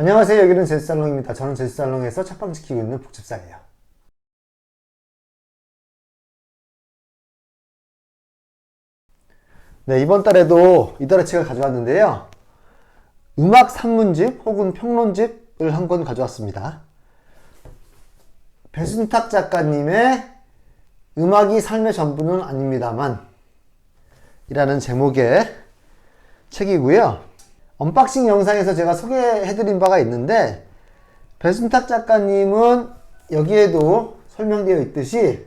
안녕하세요. 여기는 제스살롱입니다. 저는 제스살롱에서 첫방 지키고 있는 복집사예요. 네, 이번 달에도 이달의 책을 가져왔는데요. 음악 산문집 혹은 평론집을 한 권 가져왔습니다. 배순탁 작가님의 음악이 삶의 전부는 아닙니다만 이라는 제목의 책이고요. 언박싱 영상에서 제가 소개해드린 바가 있는데 배순탁 작가님은 여기에도 설명되어 있듯이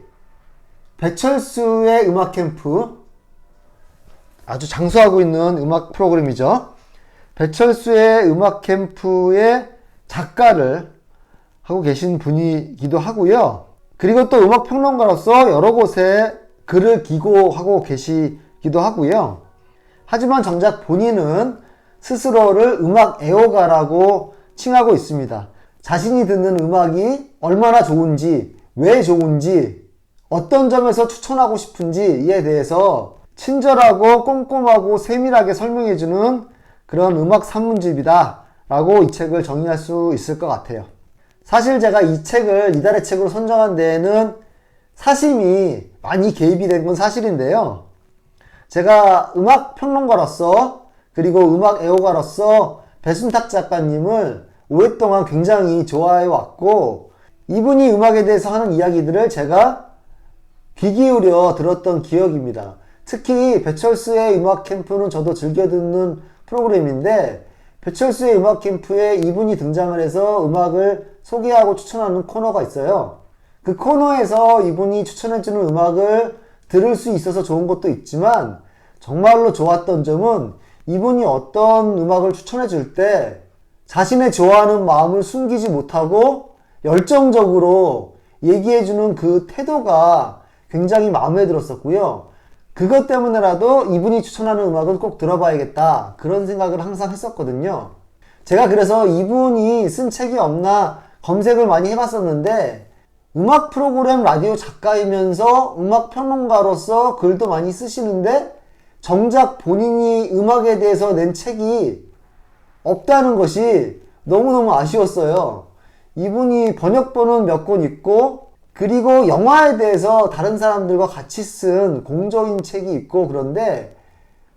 배철수의 음악 캠프 아주 장수하고 있는 음악 프로그램이죠. 배철수의 음악 캠프의 작가를 하고 계신 분이기도 하고요. 그리고 또 음악 평론가로서 여러 곳에 글을 기고하고 계시기도 하고요. 하지만 정작 본인은 스스로를 음악 애호가라고 칭하고 있습니다. 자신이 듣는 음악이 얼마나 좋은지, 왜 좋은지, 어떤 점에서 추천하고 싶은지에 대해서 친절하고 꼼꼼하고 세밀하게 설명해주는 그런 음악 산문집이다. 라고 이 책을 정의할 수 있을 것 같아요. 사실 제가 이 책을 이달의 책으로 선정한 데에는 사심이 많이 개입이 된 건 사실인데요. 제가 음악 평론가로서 그리고 음악 애호가로서 배순탁 작가님을 오랫동안 굉장히 좋아해 왔고 이분이 음악에 대해서 하는 이야기들을 제가 귀 기울여 들었던 기억입니다. 특히 배철수의 음악 캠프는 저도 즐겨 듣는 프로그램인데 배철수의 음악 캠프에 이분이 등장을 해서 음악을 소개하고 추천하는 코너가 있어요. 그 코너에서 이분이 추천해주는 음악을 들을 수 있어서 좋은 것도 있지만 정말로 좋았던 점은 이분이 어떤 음악을 추천해 줄 때 자신의 좋아하는 마음을 숨기지 못하고 열정적으로 얘기해 주는 그 태도가 굉장히 마음에 들었었고요. 그것 때문에라도 이분이 추천하는 음악은 꼭 들어봐야겠다. 그런 생각을 항상 했었거든요. 제가 그래서 이분이 쓴 책이 없나 검색을 많이 해봤었는데 음악 프로그램 라디오 작가이면서 음악 평론가로서 글도 많이 쓰시는데 정작 본인이 음악에 대해서 낸 책이 없다는 것이 너무너무 아쉬웠어요. 이분이 번역본은 몇 권 있고 그리고 영화에 대해서 다른 사람들과 같이 쓴 공적인 책이 있고 그런데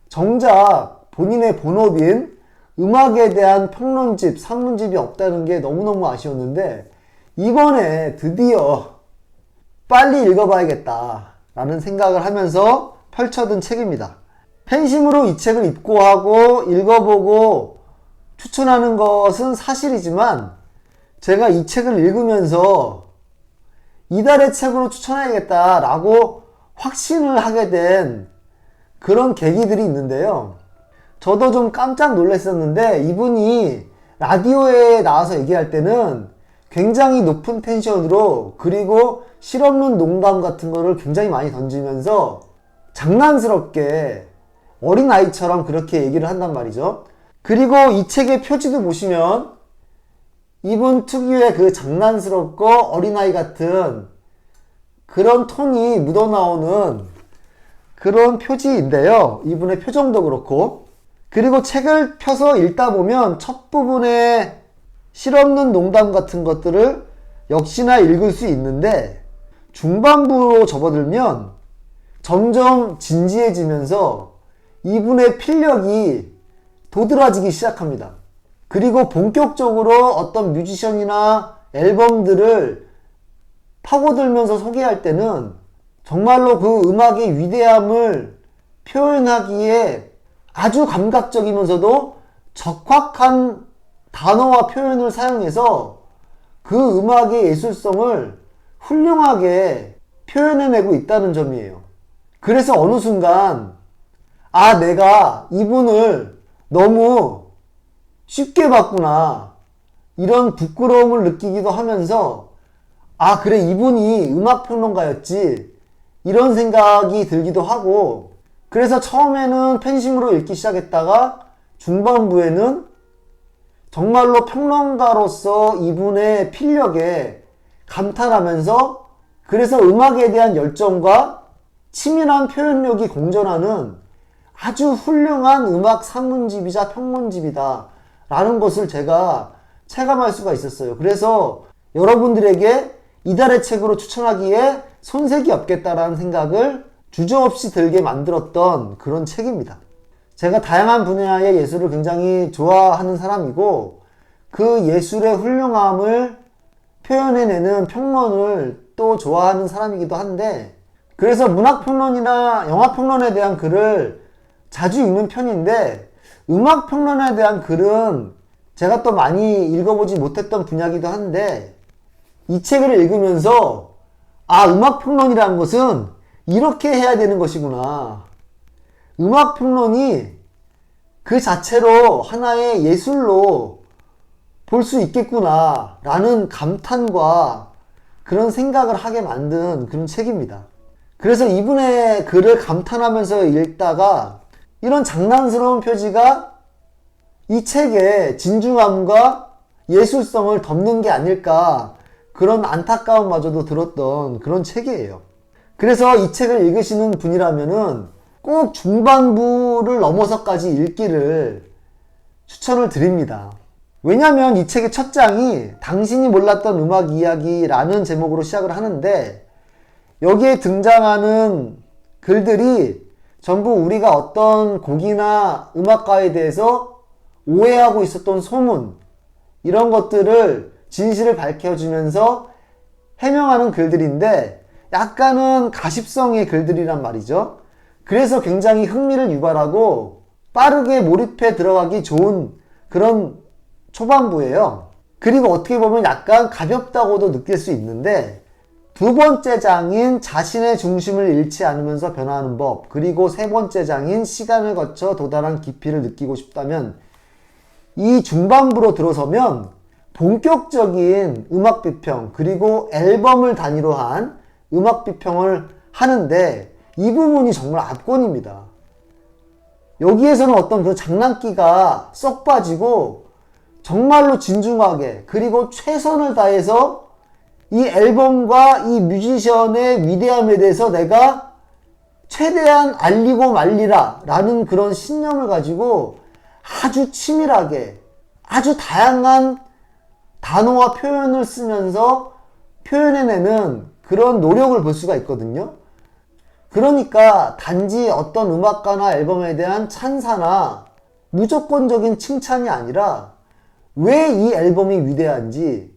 정작 본인의 본업인 음악에 대한 평론집, 산문집이 없다는 게 너무너무 아쉬웠는데 이번에 드디어 빨리 읽어봐야겠다 라는 생각을 하면서 펼쳐든 책입니다. 팬심으로 이 책을 입고하고 읽어보고 추천하는 것은 사실이지만 제가 이 책을 읽으면서 이달의 책으로 추천해야겠다라고 확신을 하게 된 그런 계기들이 있는데요. 저도 좀 깜짝 놀랐었는데 이분이 라디오에 나와서 얘기할 때는 굉장히 높은 텐션으로 그리고 실없는 농담 같은 거를 굉장히 많이 던지면서 장난스럽게 어린아이처럼 그렇게 얘기를 한단 말이죠. 그리고 이 책의 표지도 보시면 이분 특유의 그 장난스럽고 어린아이 같은 그런 톤이 묻어나오는 그런 표지인데요. 이분의 표정도 그렇고. 그리고 책을 펴서 읽다 보면 첫 부분에 실없는 농담 같은 것들을 역시나 읽을 수 있는데 중반부로 접어들면 점점 진지해지면서 이분의 필력이 도드라지기 시작합니다. 그리고 본격적으로 어떤 뮤지션이나 앨범들을 파고들면서 소개할 때는 정말로 그 음악의 위대함을 표현하기에 아주 감각적이면서도 적확한 단어와 표현을 사용해서 그 음악의 예술성을 훌륭하게 표현해내고 있다는 점이에요. 그래서 어느 순간, 아, 내가 이분을 너무 쉽게 봤구나. 이런 부끄러움을 느끼기도 하면서, 아, 그래, 이분이 음악평론가였지. 이런 생각이 들기도 하고, 그래서 처음에는 팬심으로 읽기 시작했다가, 중반부에는 정말로 평론가로서 이분의 필력에 감탄하면서, 그래서 음악에 대한 열정과 치밀한 표현력이 공존하는 아주 훌륭한 음악 산문집이자 평론집이다. 라는 것을 제가 체감할 수가 있었어요. 그래서 여러분들에게 이달의 책으로 추천하기에 손색이 없겠다라는 생각을 주저없이 들게 만들었던 그런 책입니다. 제가 다양한 분야의 예술을 굉장히 좋아하는 사람이고 그 예술의 훌륭함을 표현해내는 평론을 또 좋아하는 사람이기도 한데 그래서 문학평론이나 영화평론에 대한 글을 자주 읽는 편인데 음악 평론에 대한 글은 제가 또 많이 읽어보지 못했던 분야기도 한데 이 책을 읽으면서 아 음악 평론이라는 것은 이렇게 해야 되는 것이구나 음악 평론이 그 자체로 하나의 예술로 볼 수 있겠구나 라는 감탄과 그런 생각을 하게 만든 그런 책입니다. 그래서 이분의 글을 감탄하면서 읽다가 이런 장난스러운 표지가 이 책의 진중함과 예술성을 덮는 게 아닐까 그런 안타까움마저도 들었던 그런 책이에요. 그래서 이 책을 읽으시는 분이라면은 꼭 중반부를 넘어서까지 읽기를 추천을 드립니다. 왜냐면 이 책의 첫 장이 당신이 몰랐던 음악 이야기라는 제목으로 시작을 하는데 여기에 등장하는 글들이 전부 우리가 어떤 곡이나 음악가에 대해서 오해하고 있었던 소문, 이런 것들을 진실을 밝혀주면서 해명하는 글들인데 약간은 가십성의 글들이란 말이죠. 그래서 굉장히 흥미를 유발하고 빠르게 몰입해 들어가기 좋은 그런 초반부예요. 그리고 어떻게 보면 약간 가볍다고도 느낄 수 있는데 두 번째 장인 자신의 중심을 잃지 않으면서 변화하는 법 그리고 세 번째 장인 시간을 거쳐 도달한 깊이를 느끼고 싶다면 이 중반부로 들어서면 본격적인 음악 비평 그리고 앨범을 단위로 한 음악 비평을 하는데 이 부분이 정말 압권입니다. 여기에서는 어떤 그 장난기가 쏙 빠지고 정말로 진중하게 그리고 최선을 다해서 이 앨범과 이 뮤지션의 위대함에 대해서 내가 최대한 알리고 말리라 라는 그런 신념을 가지고 아주 치밀하게 아주 다양한 단어와 표현을 쓰면서 표현해내는 그런 노력을 볼 수가 있거든요. 그러니까 단지 어떤 음악가나 앨범에 대한 찬사나 무조건적인 칭찬이 아니라 왜 이 앨범이 위대한지,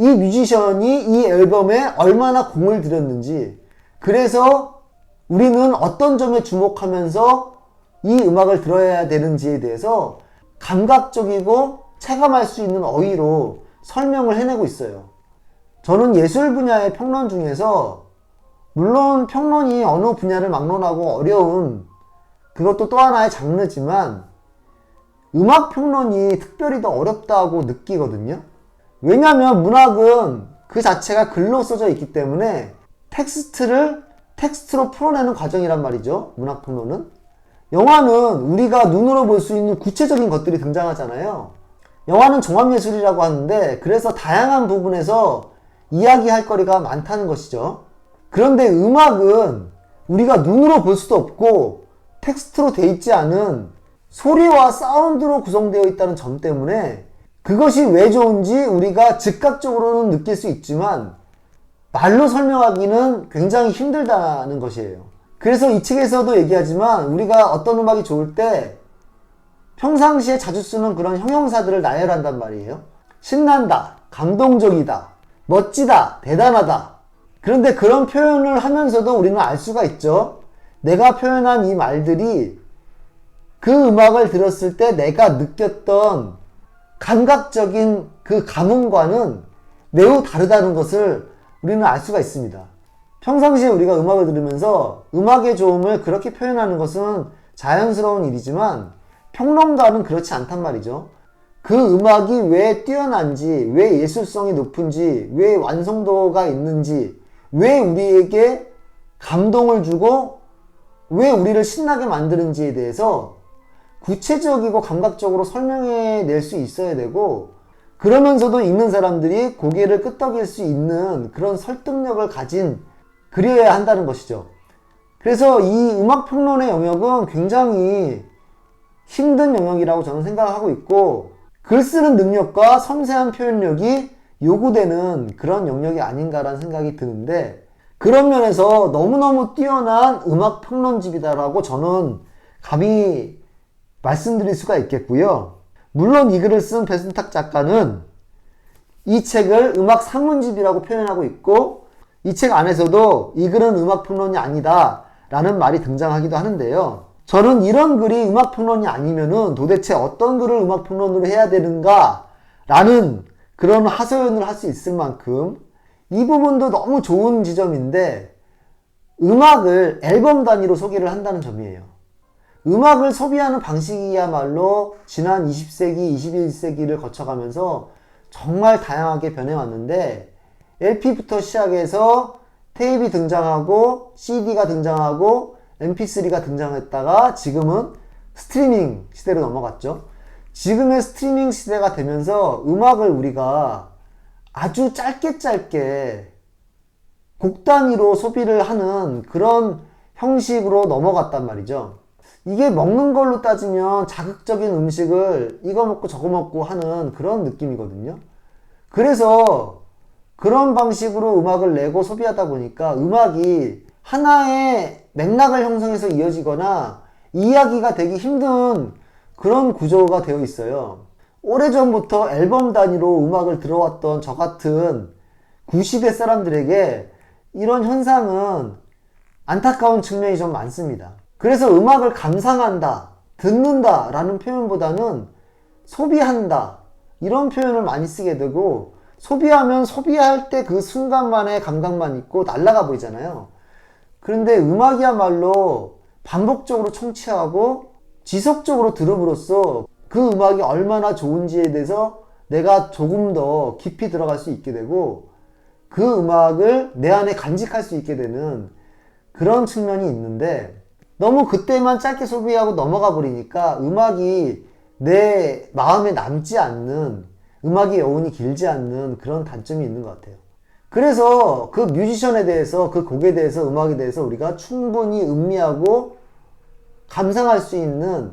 이 뮤지션이 이 앨범에 얼마나 공을 들였는지, 그래서 우리는 어떤 점에 주목하면서 이 음악을 들어야 되는지에 대해서 감각적이고 체감할 수 있는 어휘로 설명을 해내고 있어요. 저는 예술 분야의 평론 중에서 물론 평론이 어느 분야를 막론하고 어려운 그것도 또 하나의 장르지만 음악 평론이 특별히 더 어렵다고 느끼거든요. 왜냐하면 문학은 그 자체가 글로 써져 있기 때문에 텍스트를 텍스트로 풀어내는 과정이란 말이죠. 문학 평론은. 영화는 우리가 눈으로 볼 수 있는 구체적인 것들이 등장하잖아요. 영화는 종합예술이라고 하는데 그래서 다양한 부분에서 이야기할 거리가 많다는 것이죠. 그런데 음악은 우리가 눈으로 볼 수도 없고 텍스트로 돼 있지 않은 소리와 사운드로 구성되어 있다는 점 때문에 그것이 왜 좋은지 우리가 즉각적으로는 느낄 수 있지만 말로 설명하기는 굉장히 힘들다는 것이에요. 그래서 이 책에서도 얘기하지만 우리가 어떤 음악이 좋을 때 평상시에 자주 쓰는 그런 형용사들을 나열한단 말이에요. 신난다, 감동적이다, 멋지다, 대단하다. 그런데 그런 표현을 하면서도 우리는 알 수가 있죠. 내가 표현한 이 말들이 그 음악을 들었을 때 내가 느꼈던 감각적인 그 감흥과는 매우 다르다는 것을 우리는 알 수가 있습니다. 평상시에 우리가 음악을 들으면서 음악의 좋음을 그렇게 표현하는 것은 자연스러운 일이지만 평론가는 그렇지 않단 말이죠. 그 음악이 왜 뛰어난지, 왜 예술성이 높은지, 왜 완성도가 있는지, 왜 우리에게 감동을 주고 왜 우리를 신나게 만드는지에 대해서 구체적이고 감각적으로 설명해 낼 수 있어야 되고 그러면서도 읽는 사람들이 고개를 끄덕일 수 있는 그런 설득력을 가진 글이어야 한다는 것이죠. 그래서 이 음악 평론의 영역은 굉장히 힘든 영역이라고 저는 생각하고 있고 글 쓰는 능력과 섬세한 표현력이 요구되는 그런 영역이 아닌가라는 생각이 드는데 그런 면에서 너무너무 뛰어난 음악 평론집이다라고 저는 감히 말씀드릴 수가 있겠고요. 물론 이 글을 쓴 배순탁 작가는 이 책을 음악 상문집이라고 표현하고 있고 이 책 안에서도 이 글은 음악 평론이 아니다 라는 말이 등장하기도 하는데요. 저는 이런 글이 음악 평론이 아니면은 도대체 어떤 글을 음악 평론으로 해야 되는가 라는 그런 하소연을 할 수 있을 만큼 이 부분도 너무 좋은 지점인데 음악을 앨범 단위로 소개를 한다는 점이에요. 음악을 소비하는 방식이야말로 지난 20세기, 21세기를 거쳐가면서 정말 다양하게 변해왔는데 LP부터 시작해서 테이프 등장하고 CD가 등장하고 MP3가 등장했다가 지금은 스트리밍 시대로 넘어갔죠. 지금의 스트리밍 시대가 되면서 음악을 우리가 아주 짧게 짧게 곡 단위로 소비를 하는 그런 형식으로 넘어갔단 말이죠. 이게 먹는 걸로 따지면 자극적인 음식을 이거 먹고 저거 먹고 하는 그런 느낌이거든요. 그래서 그런 방식으로 음악을 내고 소비하다 보니까 음악이 하나의 맥락을 형성해서 이어지거나 이야기가 되기 힘든 그런 구조가 되어 있어요. 오래전부터 앨범 단위로 음악을 들어왔던 저 같은 90대 사람들에게 이런 현상은 안타까운 측면이 좀 많습니다. 그래서 음악을 감상한다, 듣는다 라는 표현보다는 소비한다 이런 표현을 많이 쓰게 되고 소비하면 소비할 때 그 순간만의 감각만 있고 날아가 버리잖아요. 그런데 음악이야말로 반복적으로 청취하고 지속적으로 들음으로써 그 음악이 얼마나 좋은지에 대해서 내가 조금 더 깊이 들어갈 수 있게 되고 그 음악을 내 안에 간직할 수 있게 되는 그런 측면이 있는데 너무 그때만 짧게 소비하고 넘어가 버리니까 음악이 내 마음에 남지 않는 음악의 여운이 길지 않는 그런 단점이 있는 것 같아요. 그래서 그 뮤지션에 대해서 그 곡에 대해서 음악에 대해서 우리가 충분히 음미하고 감상할 수 있는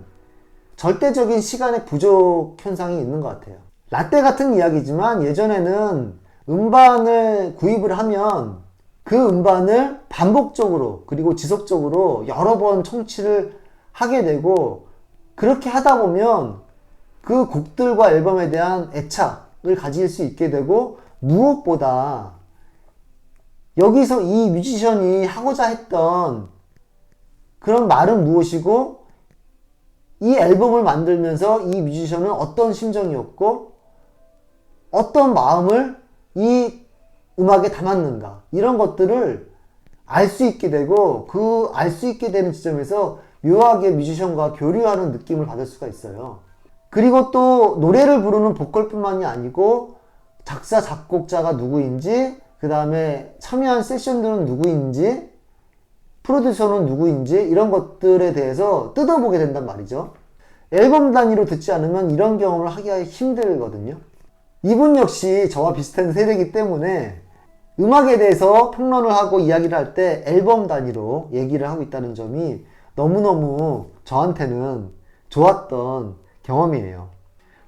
절대적인 시간의 부족 현상이 있는 것 같아요. 라떼 같은 이야기지만 예전에는 음반을 구입을 하면 그 음반을 반복적으로 그리고 지속적으로 여러 번 청취를 하게 되고 그렇게 하다 보면 그 곡들과 앨범에 대한 애착을 가질 수 있게 되고 무엇보다 여기서 이 뮤지션이 하고자 했던 그런 말은 무엇이고 이 앨범을 만들면서 이 뮤지션은 어떤 심정이었고 어떤 마음을 이 음악에 담았는가 이런 것들을 알 수 있게 되고 그 알 수 있게 되는 지점에서 묘하게 뮤지션과 교류하는 느낌을 받을 수가 있어요. 그리고 또 노래를 부르는 보컬뿐만이 아니고 작사 작곡자가 누구인지 그 다음에 참여한 세션들은 누구인지 프로듀서는 누구인지 이런 것들에 대해서 뜯어보게 된단 말이죠. 앨범 단위로 듣지 않으면 이런 경험을 하기가 힘들거든요. 이분 역시 저와 비슷한 세대이기 때문에 음악에 대해서 평론을 하고 이야기를 할 때 앨범 단위로 얘기를 하고 있다는 점이 너무너무 저한테는 좋았던 경험이에요.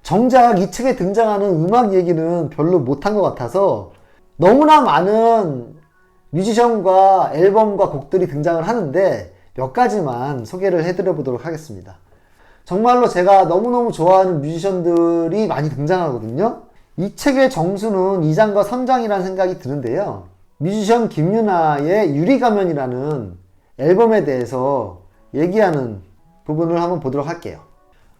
정작 이 책에 등장하는 음악 얘기는 별로 못한 것 같아서 너무나 많은 뮤지션과 앨범과 곡들이 등장을 하는데 몇 가지만 소개를 해드려 보도록 하겠습니다. 정말로 제가 너무너무 좋아하는 뮤지션들이 많이 등장하거든요. 이 책의 정수는 2장과 3장이라는 생각이 드는데요. 뮤지션 김유나의 유리가면이라는 앨범에 대해서 얘기하는 부분을 한번 보도록 할게요.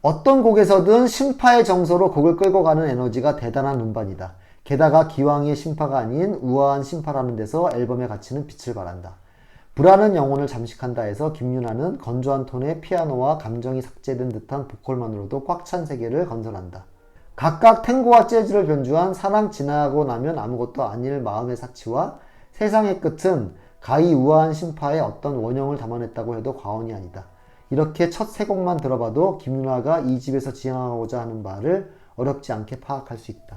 어떤 곡에서든 심파의 정서로 곡을 끌고 가는 에너지가 대단한 음반이다. 게다가 기왕의 심파가 아닌 우아한 심파라는 데서 앨범의 가치는 빛을 발한다. 불안한 영혼을 잠식한다 해서 김윤아는 건조한 톤의 피아노와 감정이 삭제된 듯한 보컬만으로도 꽉 찬 세계를 건설한다. 각각 탱고와 재즈를 변주한 사랑 지나고 나면 아무것도 아닐 마음의 사치와 세상의 끝은 가히 우아한 심파의 어떤 원형을 담아냈다고 해도 과언이 아니다. 이렇게 첫 세 곡만 들어봐도 김윤아가 이 집에서 지향하고자 하는 바를 어렵지 않게 파악할 수 있다.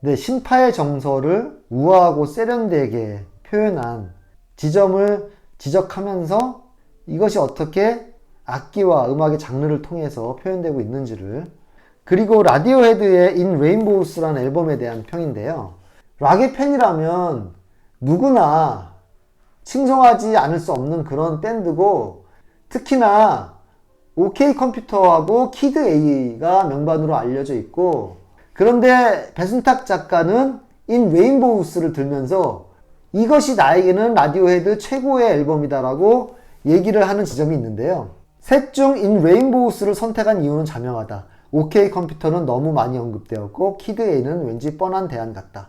네, 심파의 정서를 우아하고 세련되게 표현한 지점을 지적하면서 이것이 어떻게 악기와 음악의 장르를 통해서 표현되고 있는지를 그리고 라디오헤드의 In Rainbows라는 앨범에 대한 평인데요. 락의 팬이라면 누구나 칭송하지 않을 수 없는 그런 밴드고 특히나 OK 컴퓨터하고 키드 A가 명반으로 알려져 있고 그런데 배순탁 작가는 In Rainbows를 들면서 이것이 나에게는 라디오헤드 최고의 앨범이다라고 얘기를 하는 지점이 있는데요. 셋중 In Rainbows를 선택한 이유는 자명하다. OK 컴퓨터는 너무 많이 언급되었고 키드 A는 왠지 뻔한 대안 같다.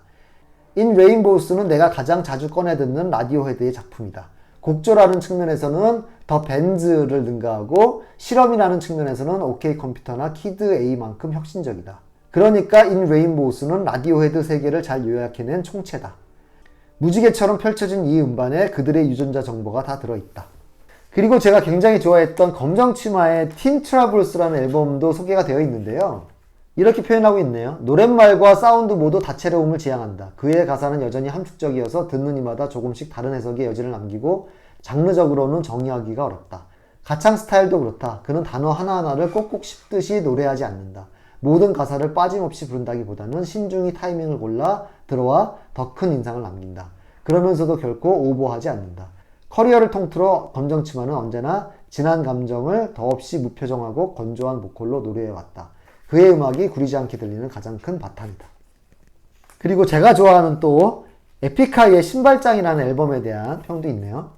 In Rainbows는 내가 가장 자주 꺼내 듣는 라디오 헤드의 작품이다. 곡조라는 측면에서는 더 벤즈를 능가하고 실험이라는 측면에서는 OK 컴퓨터나 키드 A만큼 혁신적이다. 그러니까 In Rainbows는 라디오 헤드 세계를 잘 요약해낸 총체다. 무지개처럼 펼쳐진 이 음반에 그들의 유전자 정보가 다 들어있다. 그리고 제가 굉장히 좋아했던 검정치마의 팀 트러블스라는 앨범도 소개가 되어 있는데요. 이렇게 표현하고 있네요. 노랫말과 사운드 모두 다채로움을 지향한다. 그의 가사는 여전히 함축적이어서 듣는 이마다 조금씩 다른 해석의 여지를 남기고 장르적으로는 정의하기가 어렵다. 가창 스타일도 그렇다. 그는 단어 하나하나를 꼭꼭 씹듯이 노래하지 않는다. 모든 가사를 빠짐없이 부른다기보다는 신중히 타이밍을 골라 들어와 더 큰 인상을 남긴다. 그러면서도 결코 오버하지 않는다. 커리어를 통틀어 검정치마는 언제나 진한 감정을 더없이 무표정하고 건조한 보컬로 노래해왔다. 그의 음악이 구리지 않게 들리는 가장 큰 바탕이다. 그리고 제가 좋아하는 또 에픽하이의 신발장이라는 앨범에 대한 평도 있네요.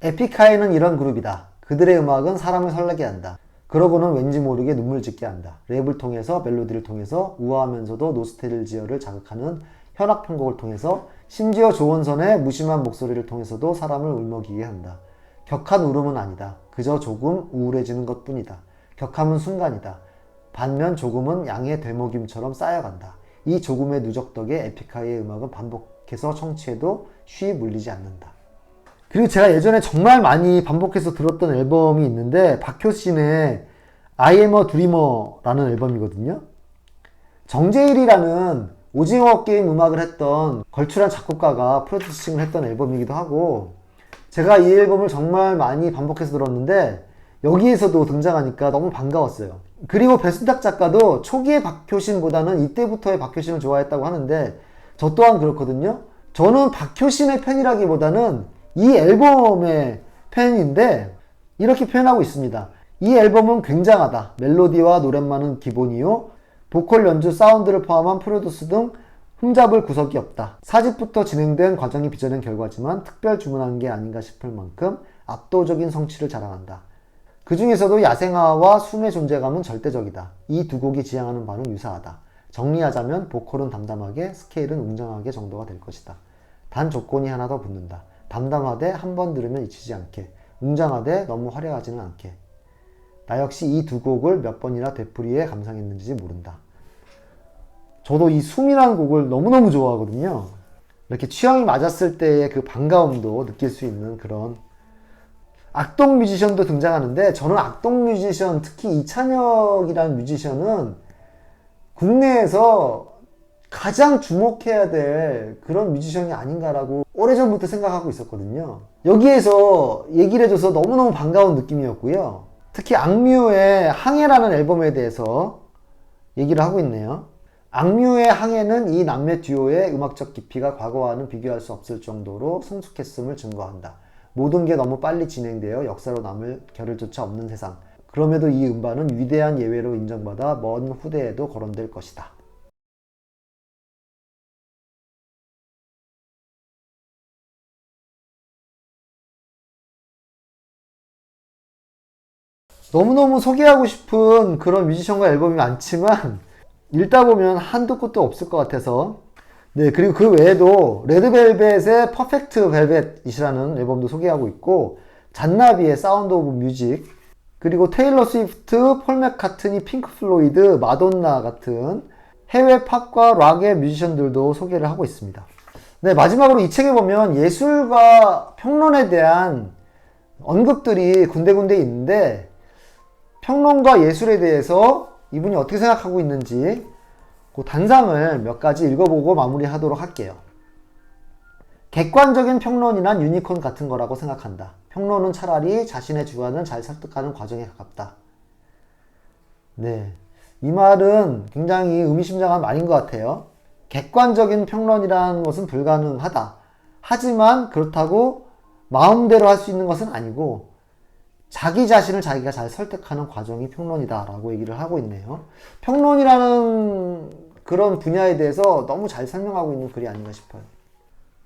에픽하이는 이런 그룹이다. 그들의 음악은 사람을 설레게 한다. 그러고는 왠지 모르게 눈물 짓게 한다. 랩을 통해서 멜로디를 통해서 우아하면서도 노스텔지어를 자극하는 현악 편곡을 통해서 심지어 조원선의 무심한 목소리를 통해서도 사람을 울먹이게 한다. 격한 울음은 아니다. 그저 조금 우울해지는 것 뿐이다. 격함은 순간이다. 반면 조금은 양의 되먹임처럼 쌓여간다. 이 조금의 누적 덕에 에픽하이의 음악은 반복해서 청취해도 쉬 물리지 않는다. 그리고 제가 예전에 정말 많이 반복해서 들었던 앨범이 있는데 박효신의 I am a dreamer라는 앨범이거든요. 정재일이라는 오징어 게임 음악을 했던 걸출한 작곡가가 프로듀싱을 했던 앨범이기도 하고 제가 이 앨범을 정말 많이 반복해서 들었는데 여기에서도 등장하니까 너무 반가웠어요. 그리고 배순탁 작가도 초기의 박효신보다는 이때부터의 박효신을 좋아했다고 하는데 저 또한 그렇거든요. 저는 박효신의 팬이라기보다는 이 앨범의 팬인데 이렇게 표현하고 있습니다. 이 앨범은 굉장하다. 멜로디와 노랫말은 기본이요. 보컬 연주, 사운드를 포함한 프로듀스 등 흠잡을 구석이 없다. 사집부터 진행된 과정이 빚어낸 결과지만 특별 주문한 게 아닌가 싶을 만큼 압도적인 성취를 자랑한다. 그 중에서도 야생화와 숨의 존재감은 절대적이다. 이 두 곡이 지향하는 바는 유사하다. 정리하자면 보컬은 담담하게, 스케일은 웅장하게 정도가 될 것이다. 단 조건이 하나 더 붙는다. 담담하되 한 번 들으면 잊히지 않게, 웅장하되 너무 화려하지는 않게. 나 역시 이 두 곡을 몇 번이나 되풀이해 감상했는지 모른다. 저도 이 숨이라는 곡을 너무너무 좋아하거든요. 이렇게 취향이 맞았을 때의 그 반가움도 느낄 수 있는 그런 악동 뮤지션도 등장하는데 저는 악동 뮤지션 특히 이찬혁이라는 뮤지션은 국내에서 가장 주목해야 될 그런 뮤지션이 아닌가라고 오래전부터 생각하고 있었거든요. 여기에서 얘기를 해줘서 너무너무 반가운 느낌이었고요. 특히 악뮤의 항해라는 앨범에 대해서 얘기를 하고 있네요. 악뮤의 항해는 이 남매 듀오의 음악적 깊이가 과거와는 비교할 수 없을 정도로 성숙했음을 증거한다. 모든 게 너무 빨리 진행되어 역사로 남을 겨를조차 없는 세상. 그럼에도 이 음반은 위대한 예외로 인정받아 먼 후대에도 거론될 것이다. 너무너무 소개하고 싶은 그런 뮤지션과 앨범이 많지만 읽다 보면 한도 끝도 없을 것 같아서 네 그리고 그 외에도 레드벨벳의 퍼펙트 벨벳이라는 앨범도 소개하고 있고 잔나비의 사운드 오브 뮤직 그리고 테일러 스위프트, 폴 맥카트니, 핑크 플로이드, 마돈나 같은 해외 팝과 락의 뮤지션들도 소개를 하고 있습니다. 네 마지막으로 이 책에 보면 예술과 평론에 대한 언급들이 군데군데 있는데 평론과 예술에 대해서 이분이 어떻게 생각하고 있는지 그 단상을 몇 가지 읽어보고 마무리하도록 할게요. 객관적인 평론이란 유니콘 같은 거라고 생각한다. 평론은 차라리 자신의 주관을 잘 설득하는 과정에 가깝다. 네. 이 말은 굉장히 의미심장한 말인 것 같아요. 객관적인 평론이라는 것은 불가능하다. 하지만 그렇다고 마음대로 할 수 있는 것은 아니고 자기 자신을 자기가 잘 설득하는 과정이 평론이다라고 얘기를 하고 있네요. 평론이라는 그런 분야에 대해서 너무 잘 설명하고 있는 글이 아닌가 싶어요.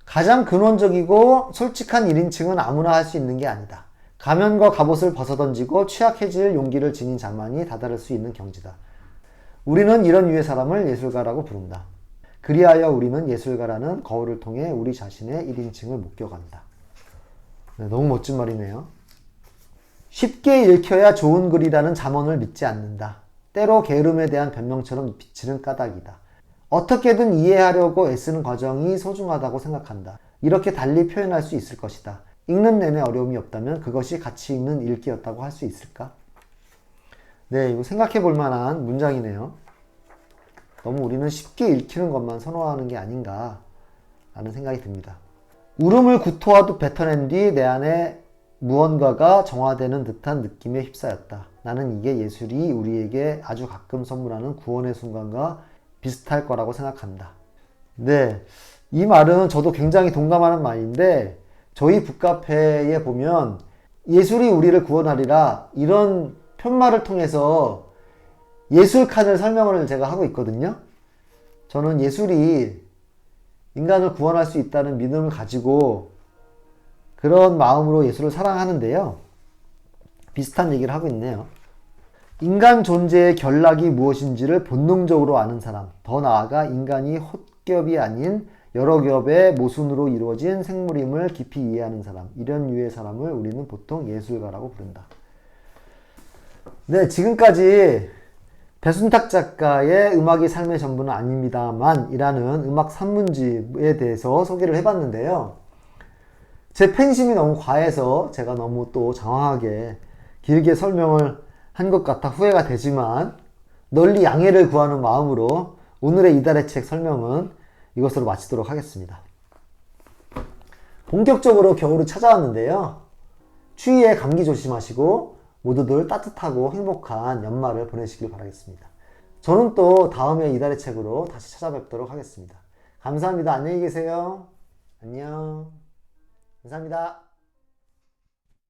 가장 근원적이고 솔직한 1인칭은 아무나 할 수 있는 게 아니다. 가면과 갑옷을 벗어던지고 취약해질 용기를 지닌 자만이 다다를 수 있는 경지다. 우리는 이런 유의 사람을 예술가라고 부른다. 그리하여 우리는 예술가라는 거울을 통해 우리 자신의 1인칭을 목격한다. 네, 너무 멋진 말이네요. 쉽게 읽혀야 좋은 글이라는 잠언을 믿지 않는다. 때로 게으름에 대한 변명처럼 비치는 까닭이다. 어떻게든 이해하려고 애쓰는 과정이 소중하다고 생각한다. 이렇게 달리 표현할 수 있을 것이다. 읽는 내내 어려움이 없다면 그것이 가치 있는 읽기였다고 할 수 있을까? 네, 이거 생각해 볼 만한 문장이네요. 너무 우리는 쉽게 읽히는 것만 선호하는 게 아닌가 라는 생각이 듭니다. 울음을 구토하듯 뱉어낸 뒤 내 안에 무언가가 정화되는 듯한 느낌에 휩싸였다. 나는 이게 예술이 우리에게 아주 가끔 선물하는 구원의 순간과 비슷할 거라고 생각한다. 네. 이 말은 저도 굉장히 동감하는 말인데, 저희 북카페에 보면 예술이 우리를 구원하리라 이런 편말을 통해서 예술 칸을 설명을 제가 하고 있거든요. 저는 예술이 인간을 구원할 수 있다는 믿음을 가지고 그런 마음으로 예술을 사랑하는데요. 비슷한 얘기를 하고 있네요. 인간 존재의 결락이 무엇인지를 본능적으로 아는 사람, 더 나아가 인간이 헛겹이 아닌 여러 겹의 모순으로 이루어진 생물임을 깊이 이해하는 사람, 이런 유의 사람을 우리는 보통 예술가라고 부른다. 네, 지금까지 배순탁 작가의 음악이 삶의 전부는 아닙니다만 이라는 음악 산문집에 대해서 소개를 해봤는데요. 제 팬심이 너무 과해서 제가 너무 또 장황하게 길게 설명을 한 것 같아 후회가 되지만 널리 양해를 구하는 마음으로 오늘의 이달의 책 설명은 이것으로 마치도록 하겠습니다. 본격적으로 겨울이 찾아왔는데요. 추위에 감기 조심하시고 모두들 따뜻하고 행복한 연말을 보내시길 바라겠습니다. 저는 또 다음에 이달의 책으로 다시 찾아뵙도록 하겠습니다. 감사합니다. 안녕히 계세요. 안녕. 감사합니다.